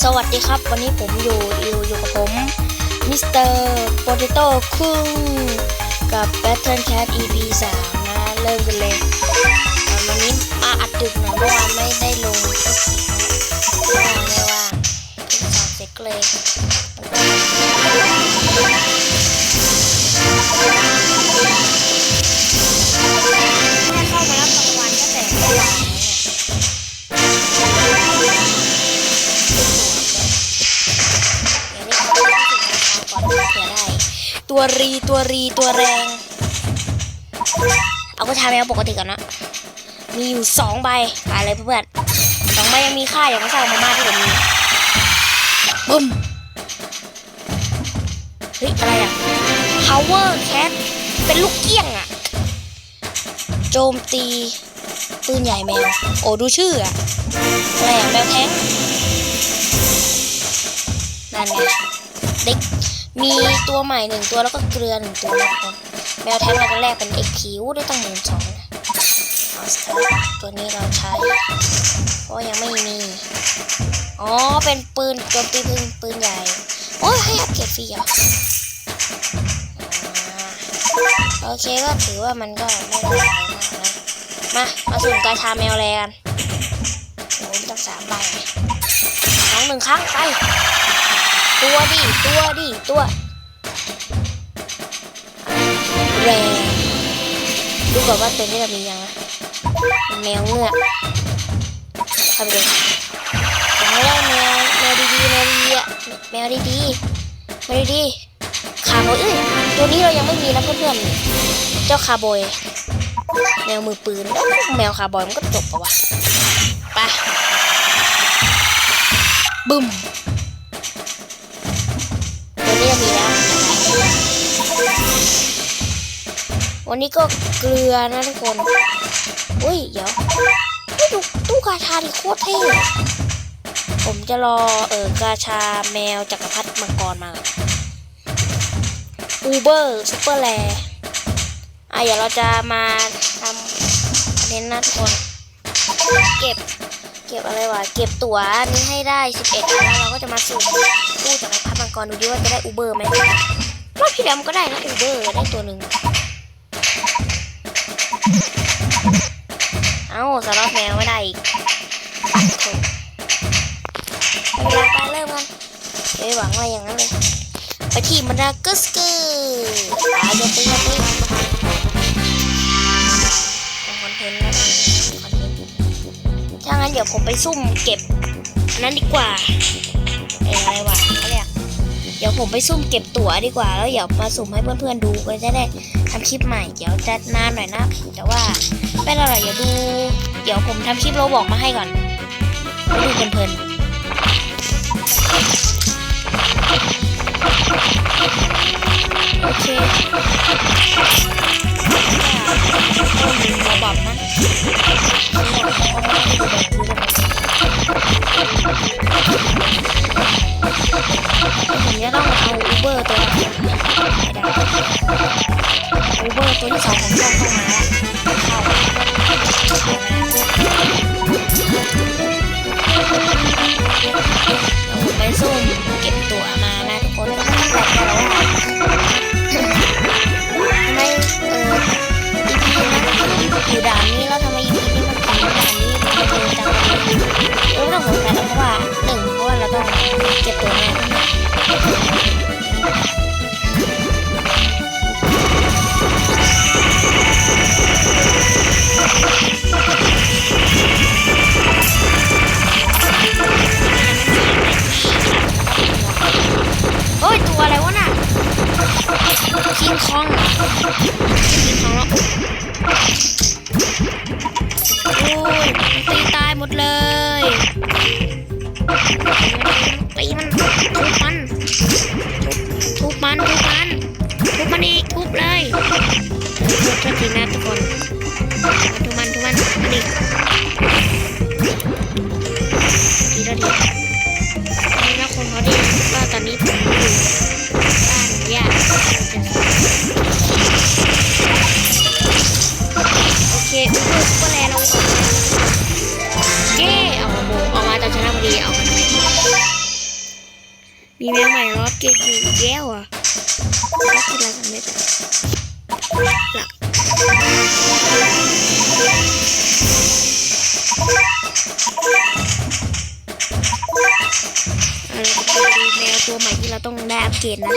สวัสดีครับ วันนี้ผมอยู่อยู่อยู่กับผมมิสเตอร์โปเตโต้คุงกับ Battle Cat EP 3 นะ เริ่มกันเลยวันนี้มาอัดดึกหน่อยเมื่อวานไม่ได้ลงกทีนะไม่ว่างไม่ว่างสอบเสร็จก็เลย ตัวรีตัวรีตัวแรง เอาก็ทาแมวปกติก่อนนะ มีอยู่สองใบอะไรเพื่อนสองใบยังมีค่าอย่างไม่ใช่มาม่าที่ผมมีบึ้มเฮ้ยอะไรอะ power cat เป็นลูกเกี้ยงอะโจมตีปืนใหญ่แมว โอ้ดูชื่ออะอะไรอะแมวแท้งนั่นไงเด็ก มีตัวใหม่หนึ่งตัวแล้วก็เกลือหนึ่งตัวนะทุกคนแมวแท้งเราจะแรกเป็นเอ็กคิวได้ตั้งหมื่นสองนะเอสเตอร์ตัวนี้เราใช้ เพราะยังไม่มี อ๋อ เป็นปืนโจมตีปืนปืนใหญ่ โอ้ยให้อัปเกรดฟรีเหรอะโอเคก็ถือว่ามันก็ไม่ได้อะไรมากนะมา มาสุ่มกาชาแมวแลกันโอ้ยตั้งสามใบน้องหนึ่งครั้งไป ตัวดิ ตัวดิ ตัวแรงดูก่อนว่าตัวนี้เรามียังนะเป็นแมวเงือกเข้าไปดูยังไม่ได้แมวแมวดีๆแมวดีๆอะแมวดีๆแมวดีๆคาร์โบยเอ้ยตัวนี้เรายังไม่มีนะเพื่อนๆเจ้าคาร์โบยแมวมือปืนแมวคาร์บอยมันก็จบปะวะไปบึ้ม นี้จะมีแล้ววันนี้ก็เกลือนะทุกคนอุ้ย เดี๋ยวดูตู้กาชาที่โคตรเท่ผมจะรอเออกาชาแมวจักรพรรดิมังกรมาอูเบอร์ซูเปอร์แลอะเดี๋ยวเราจะมาทำเน้นนะทุกคน เก็บ ก็บอะไรวะ เก็บตั๋วนี้ให้ได้ 11แล้วเราก็จะมาสุ่มตู้จากพัฒมังกรดูดิว่าจะได้อูเบอร์ไหมรอบที่แล้วมันก็ได้นะอูเบอร์ได้ตัวหนึ่งเอ้าสล็อตแมวไม่ได้อีกปัดถูกเวลาไปเริ่มกันเอ้ยหวังอะไรอย่างนั้นเลย ไปที่มันดากัสเกอร์อาจะตีมาตีคอนเทนต์นะ งั้นเดี๋ยวผมไปซุ่มเก็บนั้นดีกว่าเอออะไรวะเขาเรียกเดี๋ยวผมไปซุ่มเก็บตั๋วดีกว่า แล้วเดี๋ยวมาสุ่มให้เพื่อนๆดูก็จะได้ทำคลิปใหม่ เดี๋ยวจะนานหน่อยนะแต่ว่าเป็นอะไรเดี๋ยวดู เดี๋ยวผมทำคลิปโรบอกมาให้ก่อนดูเพลินๆโอเคต้องมีระบบน ทุบมันอีกทุบเลยทุบทันทีนะทุกคนทุบมันทุบมันมันอีกดีแล้วดีนี่นะคนเขาดีว่าตอนนี้ผมอยู่บ้านญาติโอเคอุปอุปแลเราเย้เอามาโบเอามาตอนชนะพอดีเอามาทำไมมีแมวใหม่รอดเกตอยู่อีกแล้วอะ กินอะไรกันไม่ได้หลักเอาเราจะไปดูแมวตัวใหม่ที่เราต้องได้อัปเกรดนะ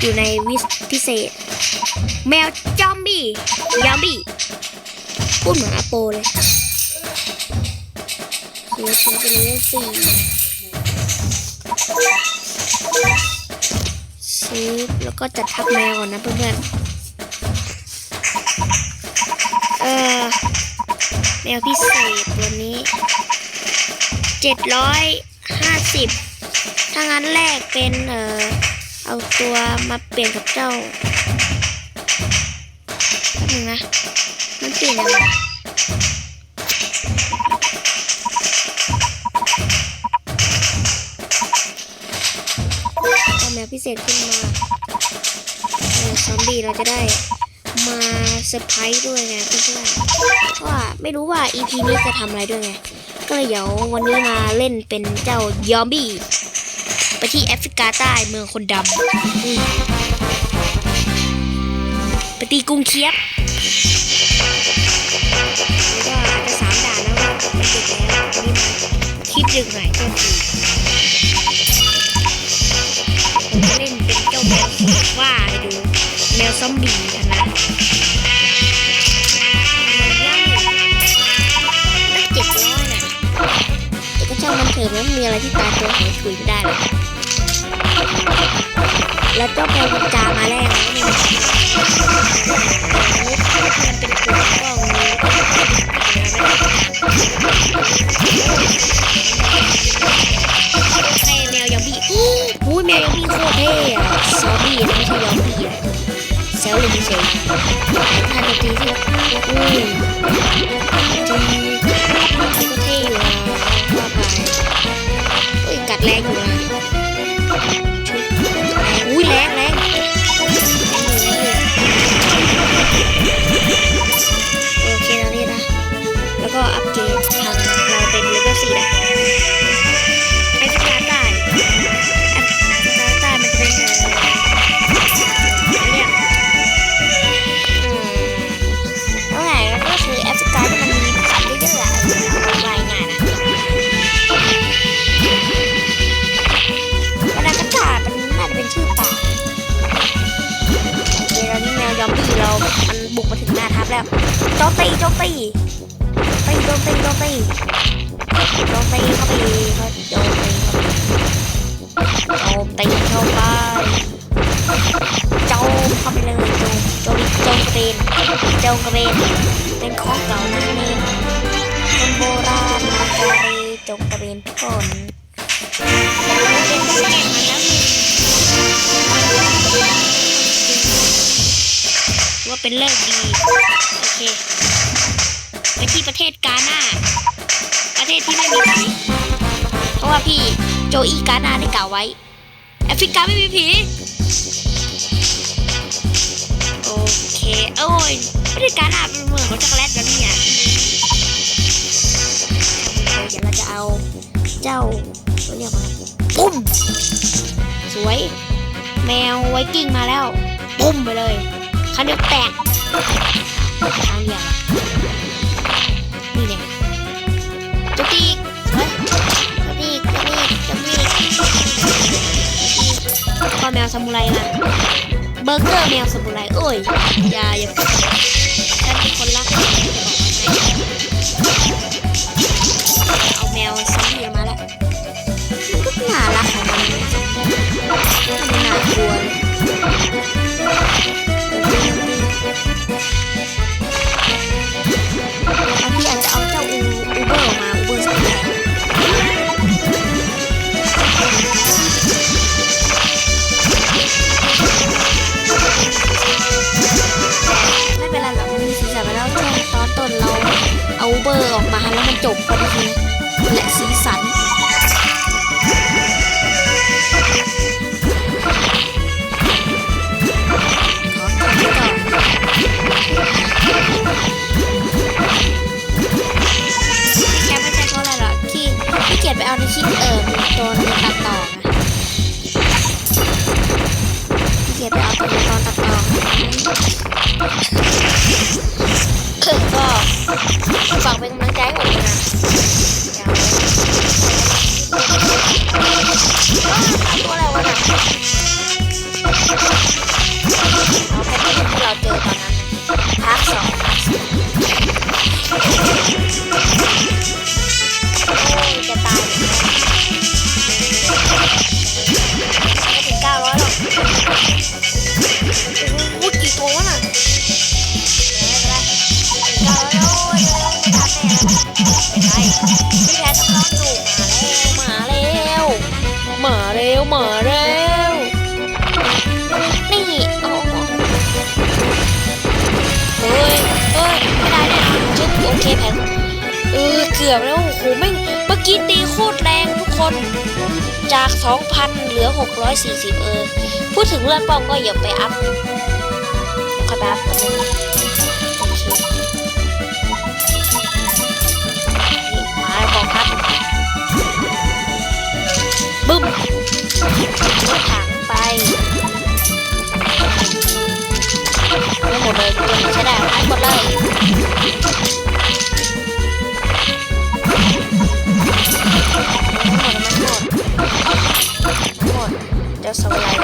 อยู่ในวิสพิเศษ แมวจอมบี้ยอมบี้พูดเหมือนอาโปเลยเดี๋ยวฉันเป็นเลขสี่ ซื้อแล้วก็จัดทับแมวก่อนนะเพื่อนๆ เออแมวพิเศษตัวนี้เจ็ดร้อยห้าสิบถ้างั้นแรกเป็นเออเอาตัวมาเปลี่ยนกับเจ้าแป๊บนึงนะ มันเปลี่ยนยังไง พิเศษขึ้นมาเออซอมบี้เราจะได้มาเซอร์ไพรส์ด้วยไงเพื่อนๆเพราะว่าไม่รู้ว่า EP นี้จะทำอะไรด้วยไง ก็เลยเดี๋ยววันนี้มาเล่นเป็นเจ้ายอมบี้ไปที่แอฟริกาใต้เมืองคนดำไปตีกรุงเคียบแล้วก็จะสามด่านแล้วว่ามันดึกแล้ววันนี้มาคิดดึกหน่อยก็ดี ซอมบี้กันนะตั้งเจ็บร้อยนะแต่ก็ช่างมันเถอะมันไม่มีอะไรที่ตายตัวหายถุยได้หรอกแล้วก็แปลจามาแรกนะไม่มีมันเป็นกลุ่มก้องนี้ ก็อัปเกรดทางเราเป็นเลเวลสี่นะแอฟริกาใต้แอฟริกาใต้มันจะเป็นเอ่อเรียกอืมเอาไงก็คือแอฟริกาที่มันมีสัตว์เยอะๆอะเอาไว้ง่ายนะมาดากัสการ์มันน่าจะเป็นชื่อป่าโอเคแล้วนี่แมวยอมบี้เรา มันบุกมาถึงหน้าทัพแล้วโจมตีโจมตี ตีโจมตีโจมตีโจมตีเข้าไปเขาโจมตีเข้าไปโจมตีเข้าไปโจมเข้าไปเลยโจมโจมโจมกระเบนโจมกระเบนเป็นของเก่านั่นเองคนโบราณมาจารีโจมกระเบนทุกคนว่าเป็นเลิกดี โอเค ประเทศกาหน้า ประเทศที่ไม่มีผีเพราะว่าพี่โจอีกาหน้าได้กล่าวไว้ แอฟริกาไม่มีผี โอเค โอ้ยประเทศกาหน้าเป็นเมืองของช็อกโกแลตแล้วเนี่ยเดี๋ยวเราจะเอาเจ้าเรียกว่าปุ้ม สวย แมวไวกิ้งมาแล้วปุ้มไปเลยคันเดียวแตกทางเดียว นี่เนี่ยจุกอีกจุกอีกจุกอีกจุกอีกก็แมวซามูไรมาเบอร์เกอร์แมวซามูไรโอ้ยอย่าอย่าฉันเป็นคนรักแมวจะเอาแมวซอมบี้มา ที่เกียจไปเอาในคลิปเอิมตัวในตัดต่อนะเกียไปเอาตัวนี้ตอนตัดต่อก็ฝากเป็นกำลังใจให้ผมด้วยนะเดี๋ยวตัวอะไรวะน่ะเอาแค่ที่เราเจอตอนนั้นภาคสอง แล้วมาแล้ว นี่ โอ้โหเฮ้ยเฮ้ยไม่ได้เนี่ยจุ๊บโอเคแผนเออ เกือบแล้ว โอ้โหแม่งเมื่อกี้ตีโคตรแรงทุกคน จาก 2,000 เหลือ 640 เออ พูดถึงเลือดป้องก็อย่าไปอัพค่อยไปอัพกัน ช้ได้อัพหมดเลยหมดหมดหมดเดี๋ยวสไลด์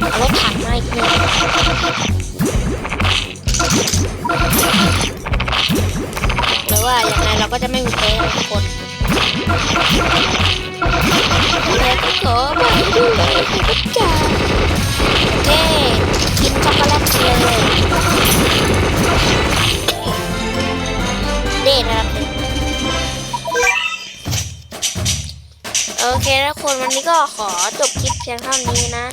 เอารถถังมาอีกหนึ่งบอกเลยว่ายังไงเราก็จะไม่มีแพ้นะทุกคน ทุกคนะคนวันนี้ก็ขอจบคลิปเพียงเท่านี้นะ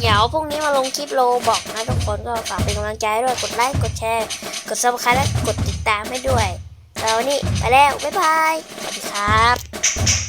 เดี๋ยวพรุ่งนี้มาลงคลิปโลบอกนะทุกคนก็ฝากเป็นกำลังใจด้วยกดไลค์กดแชร์กดซับสไครต์และกดติดตามให้ด้วยแล้ววันนี้ไปแล้วบ๊ายบายสวัสดีครับ